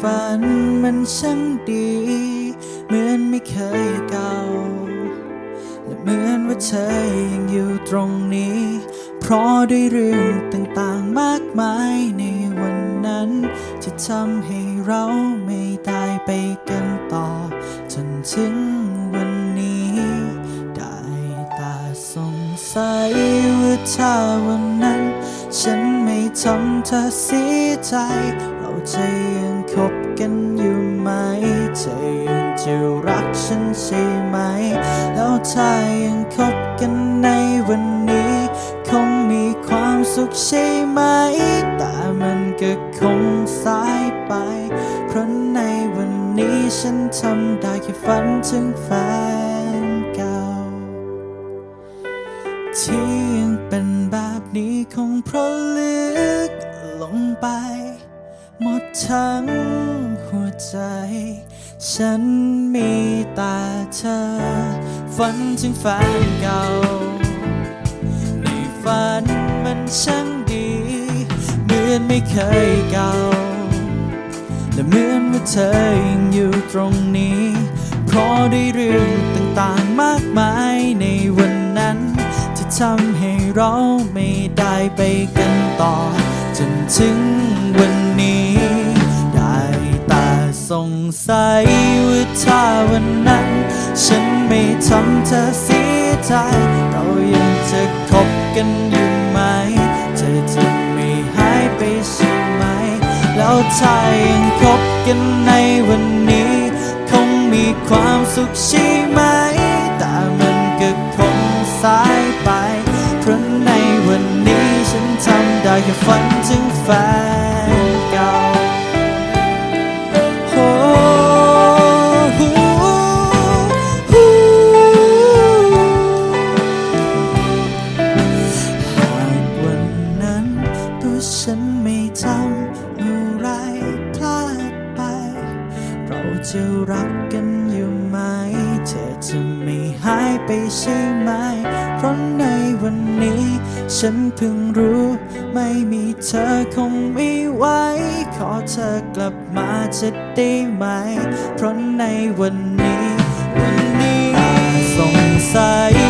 ฝันมันช่างดี เหมือนไม่เคยเก่า และเหมือนว่าเธอยังอยู่ตรงนี้ เพราะด้วยเรื่องต่างๆมากมายในวันนั้น ที่ทำให้เราไม่ได้ไปกันต่อ จนถึงวันนี้ ได้แต่สงสัยว่าถ้าวันนั้น ฉันไม่ทำเธอเสียใจ จะยังคบกันอยู่ไหมเธอยังจะรักฉันใช่ไหม แล้วถ้ายังคบกันในวันนี้ คงมีความสุขใช่ไหม แต่มันก็คงสายไป เพราะในวันนี้ฉันทำได้แค่ฝันถึงแฟนเก่า ที่ยังเป็นแบบนี้คงเพราะลึกลงไป หมดทั้งหัวใจ ฉันมีแต่เธอ ฝันถึงแฟนเก่า ในฝันมันช่างดี เหมือนไม่เคยเก่า และเหมือนว่าเธอยังอยู่ตรงนี้ เพราะได้เรื่องต่างๆมากมายในวันนั้น ที่ทำให้เราไม่ได้ไปกันต่อ จนถึง สงสัยว่าถ้าวันนั้น ฉันไม่ทำเธอเสียใจเรายังจะคบกันอยู่ไหม เธอจะไม่หายไปใช่ไหม แล้วถ้ายังคบกันในวันนี้ คงมีความสุขใช่ไหม แต่มันก็คงสายไปเพราะในวันนี้ฉันทำได้แค่ฝัน จะรักกันอยู่ไหม เธอจะไม่หายไปใช่ไหม เพราะในวันนี้ ฉันเพิ่งรู้ ไม่มีเธอคงไม่ไหว ขอเธอกลับมาจะได้ไหม เพราะในวันนี้ วันนี้สงสัย